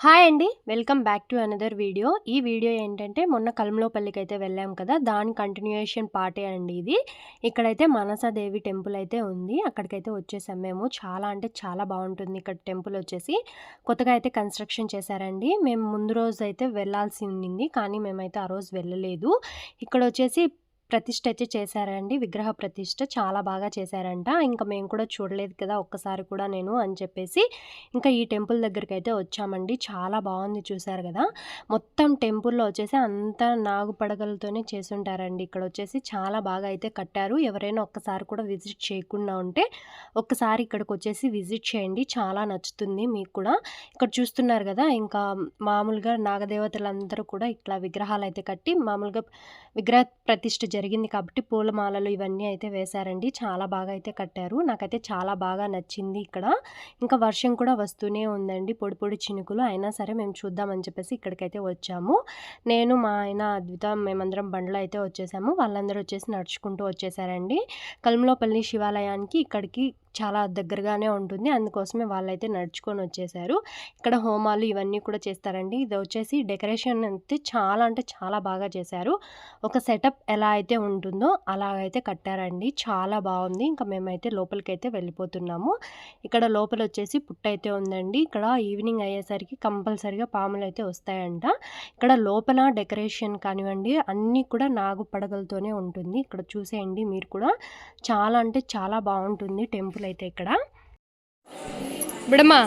Hi అండి. Welcome back to another video. ఈ video ఏంటంటే మొన్న కలంలోపల్లికి అయితే వెళ్ళాం కదా! దాని కంటిన్యూయేషన్ పార్టే అండి ఇది. ఇక్కడైతే మనసాదేవి టెంపుల్ అయితే ఉంది. అక్కడికైతే వచ్చేసాం మేము. చాలా అంటే చాలా బాగుంటుంది ఇక్కడ టెంపుల్ వచ్చేసి. కొత్తగా అయితే కన్‌స్ట్రక్షన్ చేశారండి. మేము ముందు రోజు అయితే వెళ్ళాల్సి ఉండింది. కానీ మేమైతే ఆ రోజు వెళ్ళలేదు. ఇక్కడ వచ్చేసి ప్రతిష్ఠ అయితే చేశారండి. విగ్రహ ప్రతిష్ట చాలా బాగా చేశారంట. ఇంకా మేము కూడా చూడలేదు కదా! ఒక్కసారి కూడా నేను అని చెప్పేసి ఇంకా ఈ టెంపుల్ దగ్గరికైతే వచ్చామండి. చాలా బాగుంది చూశారు కదా మొత్తం టెంపుల్‌లో వచ్చేసి అంతా నాగుపడగలతోనే చేసుంటారండి ఇక్కడ వచ్చేసి చాలా బాగా అయితే కట్టారు. ఎవరైనా ఒక్కసారి కూడా విజిట్ చేయకుండా ఉంటే ఒక్కసారి ఇక్కడికొచ్చేసి విజిట్ చేయండి. చాలా నచ్చుతుంది మీకు కూడా. ఇక్కడ చూస్తున్నారు కదా ఇంకా మామూలుగా నాగదేవతలందరూ కూడా ఇట్లా విగ్రహాలు అయితే కట్టి మామూలుగా విగ్రహ ప్రతిష్ఠ జరిగింది కాబట్టి పూలమాలలు ఇవన్నీ అయితే వేశారండి. చాలా బాగా అయితే కట్టారు. నాకైతే చాలా బాగా నచ్చింది ఇక్కడ. ఇంకా వర్షం కూడా వస్తూనే ఉందండి. పొడి పొడి చినుకులు. అయినా సరే మేము చూద్దామని చెప్పేసి ఇక్కడికైతే వచ్చాము. నేను మా ఆయన అద్విత మేమందరం బండ్లో అయితే వచ్చేసాము. వాళ్ళందరూ వచ్చేసి నడుచుకుంటూ వచ్చేసారండి. కల్మలోపల్లి శివాలయానికి ఇక్కడికి చాలా దగ్గరగానే ఉంటుంది. అందుకోసమే వాళ్ళైతే నడుచుకొని వచ్చేసారు. ఇక్కడ హోమాలు ఇవన్నీ కూడా చేస్తారండి. ఇది వచ్చేసి డెకరేషన్ అయితే చాలా అంటే చాలా బాగా చేశారు. ఒక సెటప్ ఎలా అయితే ఉంటుందో అలాగైతే కట్టారండి. చాలా బాగుంది ఇంకా మేమైతే లోపలికైతే వెళ్ళిపోతున్నాము. ఇక్కడ లోపల వచ్చేసి పుట్ట అయితే ఉందండి. ఇక్కడ ఈవినింగ్ అయ్యేసరికి కంపల్సరిగా పాములు అయితే వస్తాయంట. ఇక్కడ లోపల డెకరేషన్ కానివ్వండి అన్నీ కూడా నాగు పడగలతోనే ఉంటుంది. ఇక్కడ చూసేయండి మీరు కూడా. చాలా అంటే చాలా బాగుంటుంది టెంపుల్ అయితే ఇక్కడ. బిడమ్మా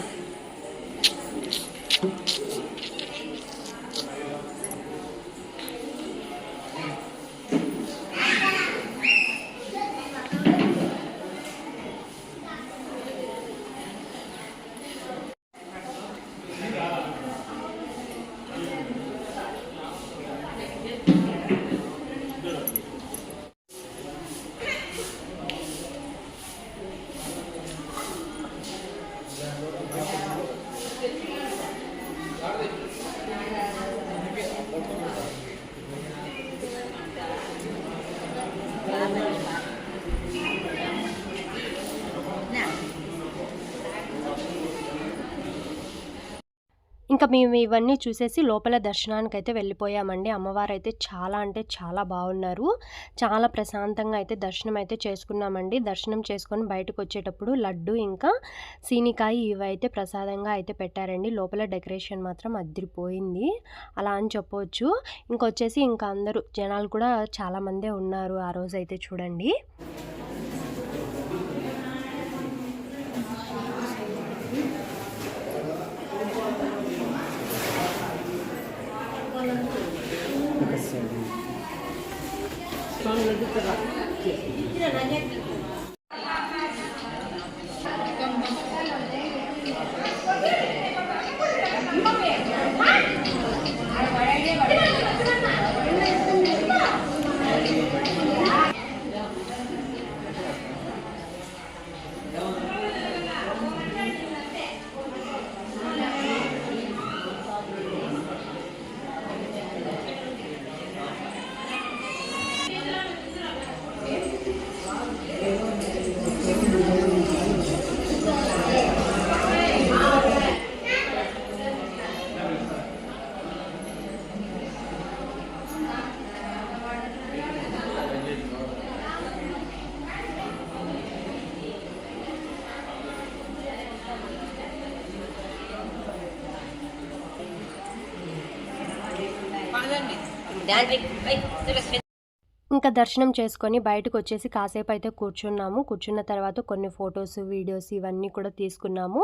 ఇంకా మేము ఇవన్నీ చూసేసి లోపల దర్శనానికైతే వెళ్ళిపోయామండి. అమ్మవారు అయితే చాలా అంటే చాలా బాగున్నారు చాలా ప్రశాంతంగా అయితే దర్శనం అయితే చేసుకున్నామండి. దర్శనం చేసుకొని బయటకు వచ్చేటప్పుడు లడ్డు ఇంకా సీనికాయ ఇవైతే ప్రసాదంగా అయితే పెట్టారండి. లోపల డెకరేషన్ మాత్రం అద్దిరిపోయింది. అలా అని చెప్పవచ్చు ఇంకొచ్చేసి ఇంకా అందరూ జనాలు కూడా చాలామందే ఉన్నారు ఆ రోజైతే చూడండి. そんな出たら。చూడండి దాంట్లో ఇంకా దర్శనం చేసుకొని బయటకొచ్చేసి కాసేపయితే కూర్చున్నాము. కూర్చున్న తర్వాత కొన్ని ఫొటోస్ వీడియోస్ ఇవన్నీ కూడా తీసుకున్నాము.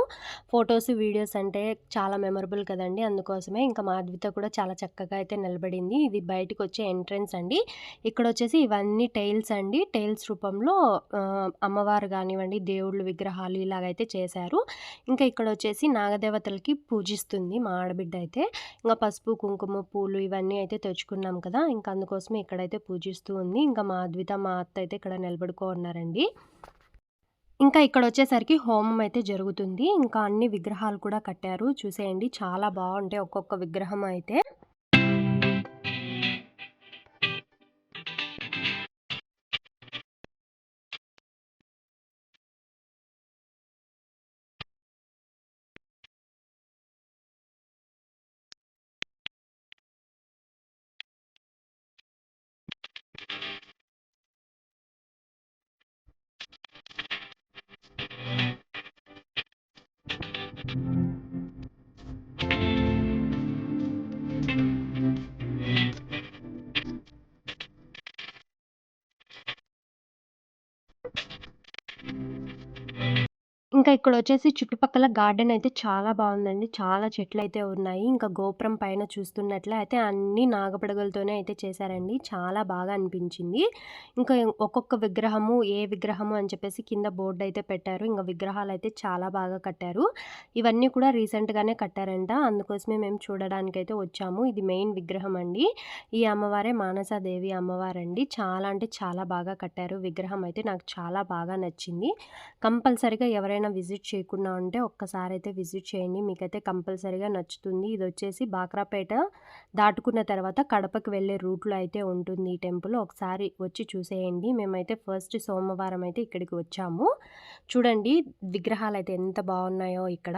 ఫోటోస్, వీడియోస్ అంటే చాలా మెమరబుల్ కదండి అందుకోసమే ఇంకా మాధవిత కూడా చాలా చక్కగా అయితే నిలబడింది. ఇది బయటికొచ్చే ఎంట్రన్స్ అండి. ఇక్కడ వచ్చేసి ఇవన్నీ టైల్స్ అండి. టైల్స్ రూపంలో అమ్మవారు కానివ్వండి దేవుళ్ళు విగ్రహాలు ఇలాగైతే చేశారు. ఇంకా ఇక్కడ వచ్చేసి నాగదేవతలకి పూజిస్తుంది మా ఆడబిడ్డ అయితే. ఇంకా పసుపు, కుంకుమ, పూలు ఇవన్నీ అయితే తెచ్చుకున్నాం కదా! ఇంకా అందుకోసమే ఇక్కడైతే పూజిస్తూ ఉంది. ఇంకా మా అద్విత, మా అత్త అయితే ఇక్కడ నిలబడుకో ఉన్నారండి. ఇంకా ఇక్కడ వచ్చేసరికి హోమం అయితే జరుగుతుంది. ఇంకా అన్ని విగ్రహాలు కూడా కట్టారు. చూసేయండి చాలా బాగుంటాయి ఒక్కొక్క విగ్రహం అయితే. ఇంకా ఇక్కడ వచ్చేసి చుట్టుపక్కల గార్డెన్ అయితే చాలా బాగుందండి చాలా చెట్లు అయితే ఉన్నాయి. ఇంకా గోపురం పైన చూస్తున్నట్లే అయితే అన్ని నాగపడగలతోనే అయితే చేశారండి. చాలా బాగా అనిపించింది. ఇంకా ఒక్కొక్క విగ్రహము, ఏ విగ్రహము అని చెప్పేసి కింద బోర్డు అయితే పెట్టారు. ఇంకా విగ్రహాలు అయితే చాలా బాగా కట్టారు. ఇవన్నీ కూడా రీసెంట్‌గానే కట్టారంట. అందుకోసమే మేము చూడడానికి అయితే వచ్చాము. ఇది మెయిన్ విగ్రహం అండి. ఈ అమ్మవారే మానసాదేవి అమ్మవారండి. చాలా అంటే చాలా బాగా కట్టారు. విగ్రహం అయితే నాకు చాలా బాగా నచ్చింది. కంపల్సరిగా ఎవరైనా విజిట్ చేయకుండా ఉంటే ఒక్కసారైతే విజిట్ చేయండి. మీకైతే కంపల్సరీగా నచ్చుతుంది. ఇది వచ్చేసి బాక్రాపేట దాటుకున్న తర్వాత కడపకి వెళ్ళే రూట్‌లో అయితే ఉంటుంది ఈ టెంపుల్. ఒకసారి వచ్చి చూసేయండి. మేమైతే ఫస్ట్ సోమవారం అయితే ఇక్కడికి వచ్చాము. చూడండి విగ్రహాలు అయితే ఎంత బాగున్నాయో ఇక్కడ.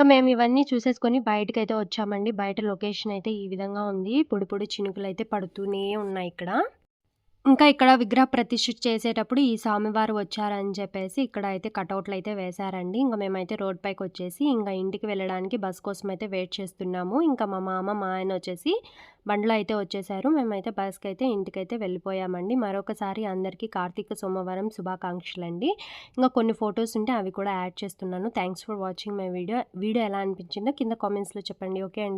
ఇంకా మేము ఇవన్నీ చూసేసుకొని బయటకైతే వచ్చామండి. బయట లొకేషన్ అయితే ఈ విధంగా ఉంది. పొడి పొడి అయితే పడుతూనే ఉన్నాయి ఇక్కడ. ఇంకా ఇక్కడ విగ్రహ ప్రతిష్ఠ చేసేటప్పుడు ఈ స్వామివారు వచ్చారని చెప్పేసి ఇక్కడ అయితే కటౌట్‌లయితే వేశారండి. ఇంకా మేమైతే రోడ్ పైకి వచ్చేసి ఇంకా ఇంటికి వెళ్ళడానికి బస్ అయితే వెయిట్ చేస్తున్నాము. ఇంకా మా మామ, మా ఆయన వచ్చేసి బండ్లో అయితే వచ్చేసారు. మేమైతే బస్కి అయితే ఇంటికైతే వెళ్ళిపోయామండి. మరొకసారి అందరికీ కార్తీక సోమవారం శుభాకాంక్షలు అండి ఇంకా కొన్ని ఫొటోస్ ఉంటే అవి కూడా యాడ్ చేస్తున్నాను. Thanks for watching my video. Video ఎలా అనిపించిందో కింద కామెంట్స్‌లో చెప్పండి. ఓకే అండి.